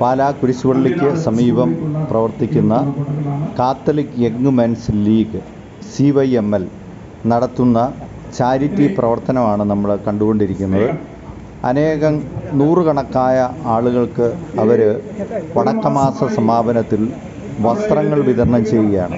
പാലാ കുരിശുപള്ളിക്ക് സമീപം പ്രവർത്തിക്കുന്ന Catholic Young Men's League C Y M L നടത്തുന്ന ചാരിറ്റി പ്രവർത്തനമാണ് നമ്മൾ കണ്ടുകൊണ്ടിരിക്കുന്നത്. അനേകം നൂറുകണക്കായ ആളുകൾക്ക് അവർ വടക്കമാസ സമാപനത്തിൽ വസ്ത്രങ്ങൾ വിതരണം ചെയ്യുകയാണ്.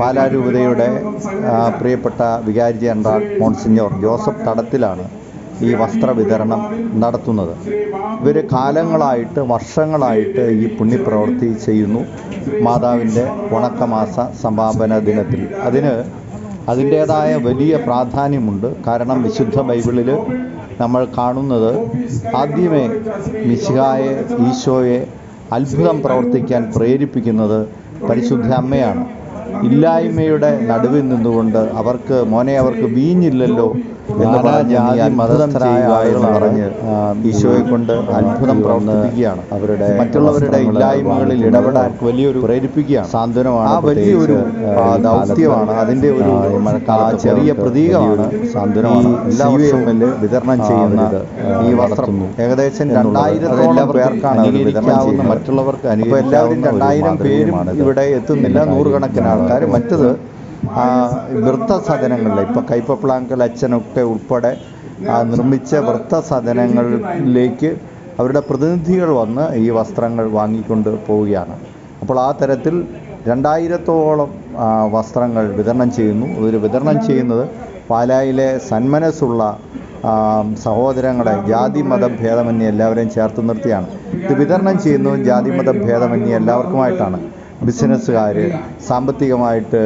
പാലാരൂപതയുടെ പ്രിയപ്പെട്ട വികാരി ജനറൽ മോൺസിഞ്ഞോർ ജോസഫ് തടത്തിലാണ് ഈ വസ്ത്ര വിതരണം നടത്തുന്നത്. ഇവർ കാലങ്ങളായിട്ട് വർഷങ്ങളായിട്ട് ഈ പുണ്യപ്രവൃത്തി ചെയ്യുന്നു. മാതാവിന്റെ ഉണക്കമാസ സമാപന ദിനത്തിൽ. അതിന് അതിന്റേതായ വലിയ പ്രാധാന്യമുണ്ട്. കാരണം വിശുദ്ധ ബൈബിളിൽ നമ്മൾ കാണുന്നത് ആദ്യമേ മിശിഹായെ ഈശോയെ അത്ഭുതം പ്രവർത്തിക്കാൻ പ്രേരിപ്പിക്കുന്നത് പരിശുദ്ധ അമ്മയാണ്. ഇല്ലായ്മയുടെ നടുവിൽ നിന്നുകൊണ്ട് അവർക്ക് മോനെ അവർക്ക് വീഞ്ഞില്ലല്ലോ എന്ന് പറഞ്ഞ് ഈ അറിഞ്ഞ് ഈശോയെ കൊണ്ട് അത്ഭുതം പ്രവർത്തിപ്പിക്കുകയാണ്. അവരുടെ മറ്റുള്ളവരുടെ ഇല്ലായ്മകളിൽ ഇടപെടാൻ വലിയൊരു പ്രേരിപ്പിക്കുകയാണ്. സാന്ത്വനമാണ് ആ വലിയൊരു ദൗത്യമാണ്. അതിന്റെ ഒരു ചെറിയ പ്രതീകമാണ്. സാന്ത്വനമാണ്. എല്ലാ വർഷവും വിതരണം ചെയ്യുന്നത് ഈ വസ്ത്രം ഏകദേശം രണ്ടായിരത്തോളം പേർക്കാണ് വിതരണം മറ്റുള്ളവർക്ക് അനുഭവം എല്ലാവരും രണ്ടായിരം പേരും ഇവിടെ എത്തുന്നില്ല. നൂറുകണക്കിന് ആൾക്കാർ. മറ്റത് ആ, സാധനങ്ങളിൽ ഇപ്പോൾ കൈപ്പപ്ലാങ്കൽ അച്ഛനൊക്കെ ഉൾപ്പെടെ നിർമ്മിച്ച വൃദ്ധസദനങ്ങളിലേക്ക് അവരുടെ പ്രതിനിധികൾ വന്ന് ഈ വസ്ത്രങ്ങൾ വാങ്ങിക്കൊണ്ട് പോവുകയാണ്. അപ്പോൾ ആ തരത്തിൽ രണ്ടായിരത്തോളം വസ്ത്രങ്ങൾ വിതരണം ചെയ്യുന്നു. ഒരു വിതരണം ചെയ്യുന്നത് പാലായിലെ സന്മനസ്സുള്ള സഹോദരങ്ങളെ ജാതി മതം ഭേദമന്യേ എല്ലാവരെയും ചേർത്ത് നിർത്തിയാണ്. ഇത് വിതരണം ചെയ്യുന്നതും ജാതി മതം ഭേദമന്യേ എല്ലാവർക്കുമായിട്ടാണ്. ബിസിനസ്സുകാർ സാമ്പത്തികമായിട്ട്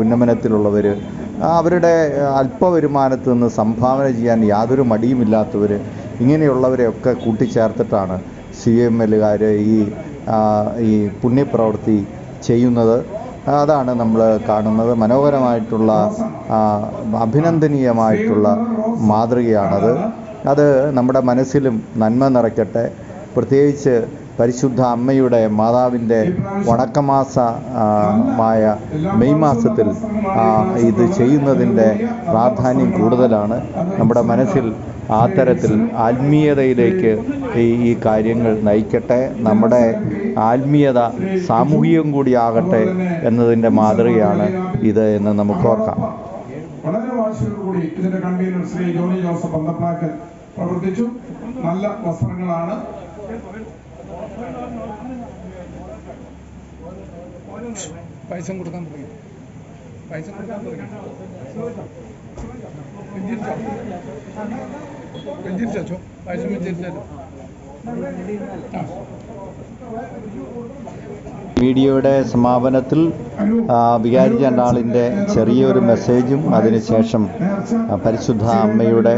ഉന്നമനത്തിലുള്ളവർ അവരുടെ അല്പവരുമാനത്തു നിന്ന് സംഭാവന ചെയ്യാൻ യാതൊരു മടിയുമില്ലാത്തവർ ഇങ്ങനെയുള്ളവരെയൊക്കെ കൂട്ടിച്ചേർത്തിട്ടാണ് സി എം എല്ലുകാർ ഈ ഈ പുണ്യപ്രവൃത്തി ചെയ്യുന്നത്. അതാണ് നമ്മൾ കാണുന്നത്. മനോഹരമായിട്ടുള്ള അഭിനന്ദനീയമായിട്ടുള്ള മാതൃകയാണത്. അത് നമ്മുടെ മനസ്സിലും നന്മ നിറയ്ക്കട്ടെ. പ്രത്യേകിച്ച് പരിശുദ്ധ അമ്മയുടെ മാതാവിന്റെ വണക്കമാസ മായ മാസത്തിൽ ഇത് ചെയ്യുന്നതിന്റെ പ്രാധാന്യം കൂടുതലാണ്. നമ്മുടെ മനസ്സിൽ ആ തരത്തിൽ ആത്മീയതയിലേക്ക് ഈ ഈ കാര്യങ്ങൾ നയിക്കട്ടെ. നമ്മുടെ ആത്മീയത സാമൂഹികം കൂടിയാകട്ടെ എന്നതിന്റെ മാതൃകയാണ് ഇത് എന്ന് നമുക്ക് ഓർക്കാം. വളരെ ഇതിന്റെ കൺവീനർ ശ്രീ ജോണി ജോസഫ് അന്തപ്ലാക്കൽ പ്രവർത്തിച്ചു. നല്ല വസ്ത്രങ്ങളാണ്. പൈസ കൊടുക്കാൻ തുടങ്ങി. പൈസ കൊടുക്കാൻ തുടങ്ങി. പൈസ വീഡിയോയുടെ സമാപനത്തിൽ വികാരി ചണ്ടാളിന്റെ ചെറിയൊരു മെസ്സേജും അതിനുശേഷം പരിശുദ്ധ അമ്മയുടെ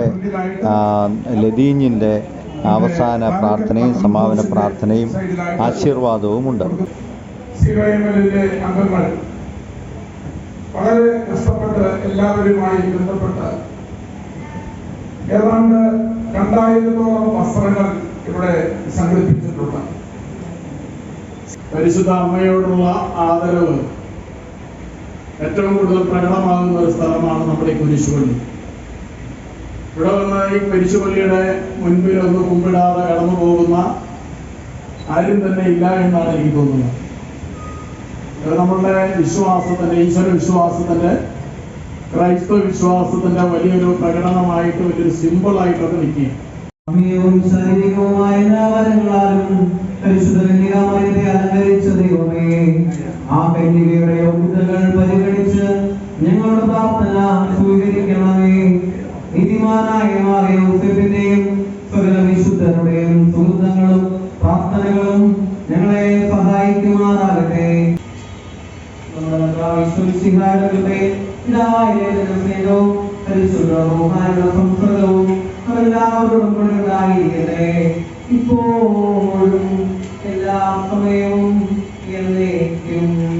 ലതീഞ്ഞിന്റെ അവസാന പ്രാർത്ഥനയും സമാപന പ്രാർത്ഥനയും ആശീർവാദവുമുണ്ട്. സിവൈഎമ്മിലെ അംഗങ്ങൾ വളരെ കഷ്ടപ്പെട്ട് എല്ലാവരുമായി ബന്ധപ്പെട്ട് ഏതാണ്ട് രണ്ടായിരത്തോളം വസ്ത്രങ്ങൾ ഇവിടെ സംഘടിപ്പിച്ചിട്ടുണ്ട്. പരിശുദ്ധ അമ്മയോടുള്ള ആദരവ് ഏറ്റവും കൂടുതൽ പ്രകടമാകുന്ന ഒരു സ്ഥലമാണ് നമ്മുടെ കുരിശുപള്ളി. ഇവിടെ വന്ന് ഈ കുരിശുപള്ളിയുടെ മുൻപിൽ ഒന്ന് കുമ്പിടാതെ കടന്നു പോകുന്ന ആരും തന്നെ ഇല്ല എന്നാണ് എനിക്ക് തോന്നുന്നത്. നമ്മളുടെ വിശ്വാസത്തിന്റെ ഈശ്വര വിശ്വാസത്തിന്റെ ക്രൈസ്തവ വിശ്വാസത്തിന്റെ വലിയൊരു പ്രകടനമായിട്ട് വലിയൊരു സിമ്പിളായിട്ട് അത് നിൽക്കുകയും ആത്മീയവും ശാരീരികവുമായ എല്ലാവരങ്ങളാലും പരിശുദ്ധ കന്യകാമയത്തെ അലങ്കരിച്ച ദൈവമേ ആ കന്യകയുടെ യോഗ്യതകൾ പരിഗണിച്ച് ഞങ്ങളുടെ പ്രാർത്ഥന സ്വീകരിക്കണമേ. നീതിമാനായ മാറിയ യൂസഫിന്റെയും സകല വിശുദ്ധരുടെയും പിതാവായ സ്നേഹവും പരിശുദ്ധ റൂഹായുടെ സംസർഗവും എല്ലാവരോടും കൂടെ ഉണ്ടായിരിക്കട്ടെ ഇപ്പോഴും എല്ലാ സമയവും എന്നേക്കും.